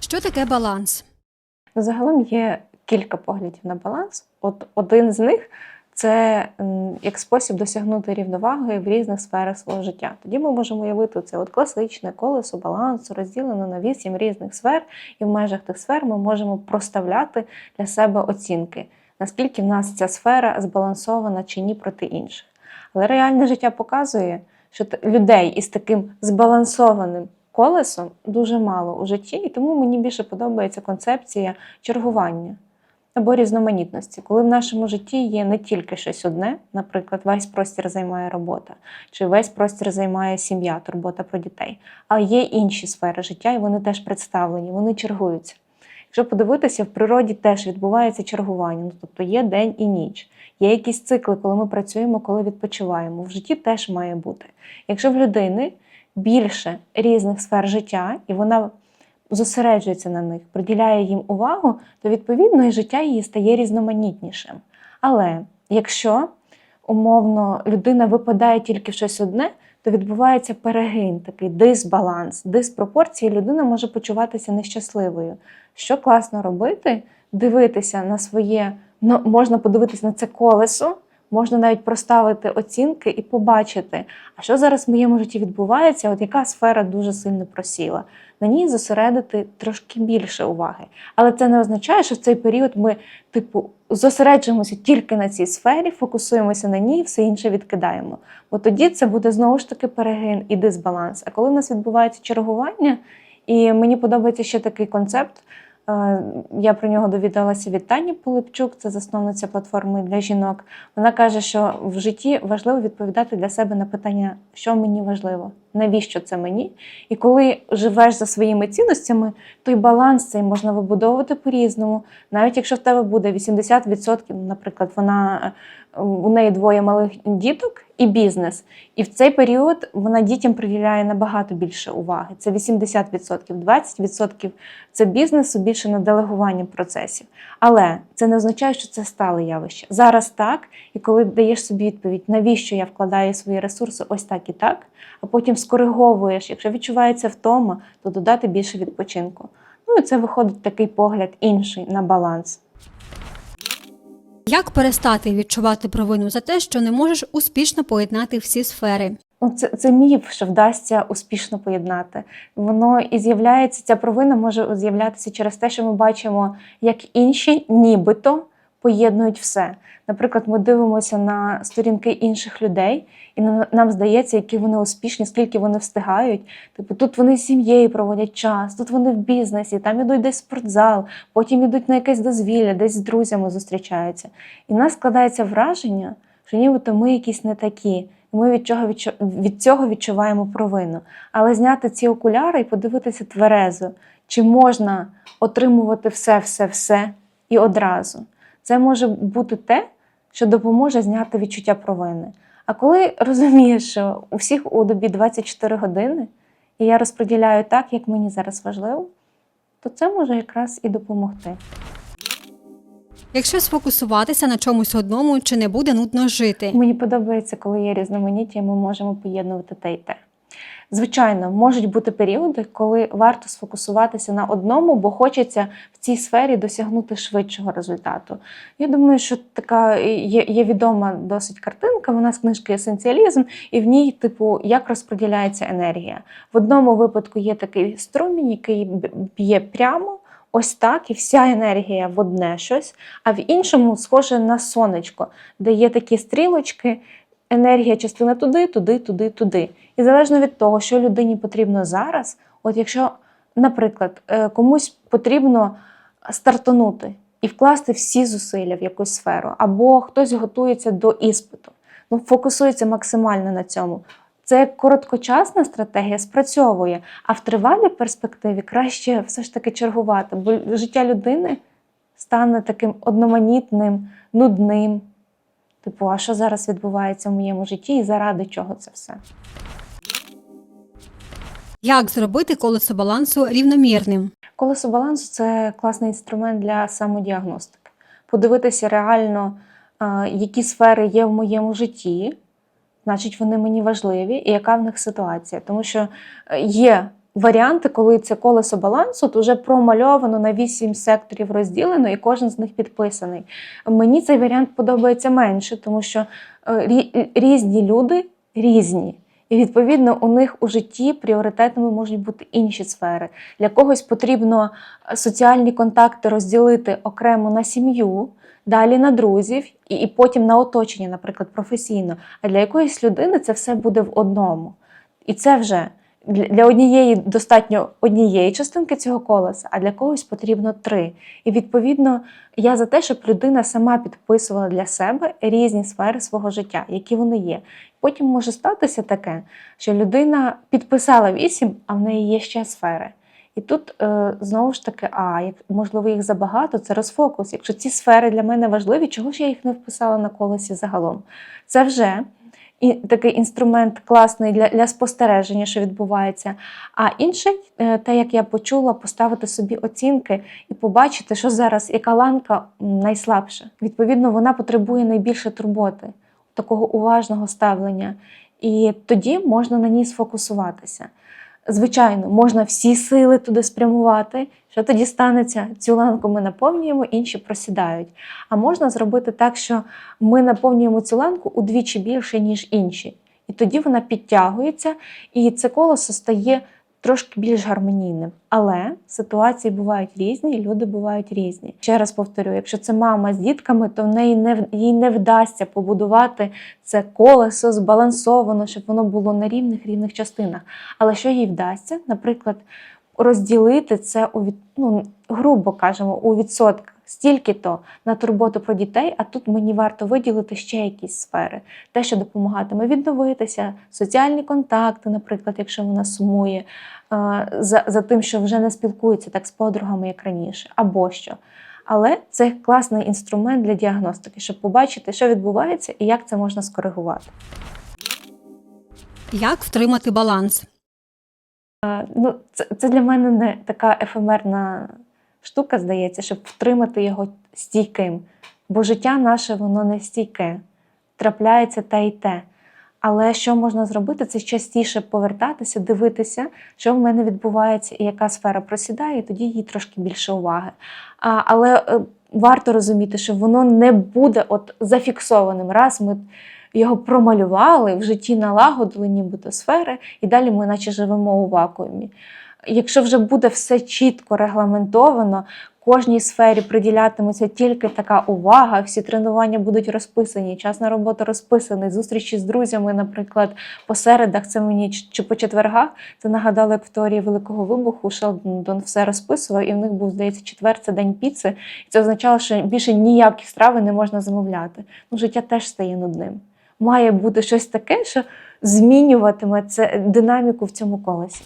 Що таке баланс? Загалом є кілька поглядів на баланс. От один з них це як спосіб досягнути рівноваги в різних сферах свого життя. Тоді ми можемо уявити це от класичне колесо балансу, розділено на вісім різних сфер, і в межах тих сфер ми можемо проставляти для себе оцінки, наскільки в нас ця сфера збалансована чи ні проти інших. Але реальне життя показує, що людей із таким збалансованим колесом дуже мало у житті, і тому мені більше подобається концепція чергування або різноманітності, коли в нашому житті є не тільки щось одне, наприклад, весь простір займає робота, чи весь простір займає сім'я, турбота про дітей, а є інші сфери життя, і вони теж представлені, вони чергуються. Якщо подивитися, в природі теж відбувається чергування, ну, тобто є день і ніч. Є якісь цикли, коли ми працюємо, коли відпочиваємо. В житті теж має бути. Якщо в людини більше різних сфер життя, і вона зосереджується на них, приділяє їм увагу, то відповідно і життя її стає різноманітнішим. Але якщо умовно людина випадає тільки в щось одне, то відбувається перегин, такий дисбаланс, диспропорції, людина може почуватися нещасливою. Що класно робити? Дивитися на своє, ну, можна подивитися на це колесо, можна навіть проставити оцінки і побачити, а що зараз в моєму житті відбувається, от яка сфера дуже сильно просіла. На ній зосередити трошки більше уваги. Але це не означає, що в цей період ми, типу, зосереджуємося тільки на цій сфері, фокусуємося на ній, все інше відкидаємо. Бо тоді це буде знову ж таки перегин і дисбаланс. А коли в нас відбувається чергування, і мені подобається ще такий концепт. Е, Я про нього довідалася від Тані Полипчук, це засновниця платформи для жінок. Вона каже, що в житті важливо відповідати для себе на питання, що мені важливо, навіщо це мені. І коли живеш за своїми цінностями, той баланс цей можна вибудовувати по-різному. Навіть якщо в тебе буде 80%, наприклад, вона е, у неї двоє малих діток і бізнес. І в цей період вона дітям приділяє набагато більше уваги. Це 80%, 20% це бізнесу більше на делегування процесів. Але це не означає, що це стале явище. Зараз так, і коли даєш собі відповідь, навіщо я вкладаю свої ресурси ось так і так, а потім скориговуєш, якщо відчувається втома, то додати більше відпочинку. Ну і це виходить такий погляд інший на баланс. Як перестати відчувати провину за те, що не можеш успішно поєднати всі сфери? Ну, це, це міф, що вдасться успішно поєднати. Воно і з'являється, ця провина може з'являтися через те, що ми бачимо, як інші нібито поєднують все. Наприклад, ми дивимося на сторінки інших людей, і нам, здається, які вони успішні, скільки вони встигають. Типу, тут вони з сім'єю проводять час, тут вони в бізнесі, там ідуть десь в спортзал, потім ідуть на якесь дозвілля, десь з друзями зустрічаються. І в нас складається враження, що нібито ми якісь не такі. Ми від чого від цього відчуваємо провину. Але зняти ці окуляри і подивитися тверезо, чи можна отримувати все, все, все і одразу. Це може бути те, що допоможе зняти відчуття провини. А коли розумієш, що у всіх у добі 24 години, і я розподіляю так, як мені зараз важливо, то це може якраз і допомогти. Якщо сфокусуватися на чомусь одному, чи не буде нудно жити? Мені подобається, коли є різноманіття, і ми можемо поєднувати те й те. Звичайно, можуть бути періоди, коли варто сфокусуватися на одному, бо хочеться в цій сфері досягнути швидшого результату. Я думаю, що така є, є відома досить картинка. Вона з книжки Есенціалізм, і в ній, типу, як розподіляється енергія. В одному випадку є такий струмінь, який б'є прямо. Ось так, і вся енергія в одне щось, а в іншому схоже на сонечко, де є такі стрілочки, енергія частина туди, туди, туди, туди. І залежно від того, що людині потрібно зараз, от якщо, наприклад, е, комусь потрібно стартанути і вкласти всі зусилля в якусь сферу, або хтось готується до іспиту, ну фокусується максимально на цьому. Це короткочасна стратегія спрацьовує, а в тривалій перспективі краще все ж таки чергувати, бо життя людини стане таким одноманітним, нудним. Типу, а що зараз відбувається в моєму житті і заради чого це все? Як зробити колесо балансу рівномірним? Колесо балансу це класний інструмент для самодіагностики. Подивитися реально, які сфери є в моєму житті, значить, вони мені важливі, і яка в них ситуація. Тому що е, є варіанти, коли це колесо балансу, то вже промальовано на вісім секторів розділено, і кожен з них підписаний. Мені цей варіант подобається менше, тому що е, різні люди різні. І відповідно у них у житті пріоритетами можуть бути інші сфери. Для когось потрібно е, соціальні контакти розділити окремо на сім'ю, далі на друзів, і, і потім на оточення, наприклад, професійно. А для якоїсь людини це все буде в одному. І це вже для однієї достатньо однієї частинки цього колеса, а для когось потрібно три. І відповідно я за те, щоб людина сама підписувала для себе різні сфери свого життя, які вони є. Потім може статися таке, що людина підписала вісім, а в неї є ще сфери. І тут е, знову ж таки, а як можливо їх забагато, це розфокус. Якщо ці сфери для мене важливі, чого ж я їх не вписала на колесі загалом? Це вже і такий інструмент класний для, для спостереження, що відбувається. А інший, е, те, як я почула, поставити собі оцінки і побачити, що зараз, яка ланка найслабша. Відповідно, вона потребує найбільше турботи, такого уважного ставлення. І тоді можна на ній сфокусуватися. Звичайно, можна всі сили туди спрямувати. Що тоді станеться? Цю ланку ми наповнюємо, інші просідають. А можна зробити так, що ми наповнюємо цю ланку удвічі більше, ніж інші. І тоді вона підтягується, і це колесо стає трошки більш гармонійним. Але ситуації бувають різні, люди бувають різні. Ще раз повторю: якщо це мама з дітками, то в неї не їй не вдасться побудувати це колесо збалансовано, щоб воно було на рівних рівних частинах. Але що їй вдасться, наприклад, розділити це у від, ну, грубо кажемо, у відсотках. Стільки-то на турботу про дітей, а тут мені варто виділити ще якісь сфери, те, що допомагатиме відновитися, соціальні контакти, наприклад, якщо вона сумує е, за, за тим, що вже не спілкується так з подругами, як раніше, або що. Але це класний інструмент для діагностики, щоб побачити, що відбувається і як це можна скоригувати. Як втримати баланс? Е, Ну, це, це для мене не така ефемерна штука, здається, щоб втримати його стійким. Бо життя наше воно не стійке, трапляється те й те. Але що можна зробити, це частіше повертатися, дивитися, що в мене відбувається і яка сфера просідає, і тоді їй трошки більше уваги. А, але е, варто розуміти, що воно не буде от зафіксованим. Раз ми його промалювали, в житті налагодили нібито сфери, і далі ми наче живемо у вакуумі. Якщо вже буде все чітко регламентовано, кожній сфері приділятиметься тільки така увага, всі тренування будуть розписані, час на роботу розписаний, зустрічі з друзями, наприклад, по середах, це мені чи по четвергах. Це нагадало, як в теорії Великого вибуху Шелдон все розписував, і в них був, здається, четвер це день піци. І це означало, що більше ніякі страви не можна замовляти. Ну, життя теж стає нудним. Має бути щось таке, що змінюватиме це динаміку в цьому колесі.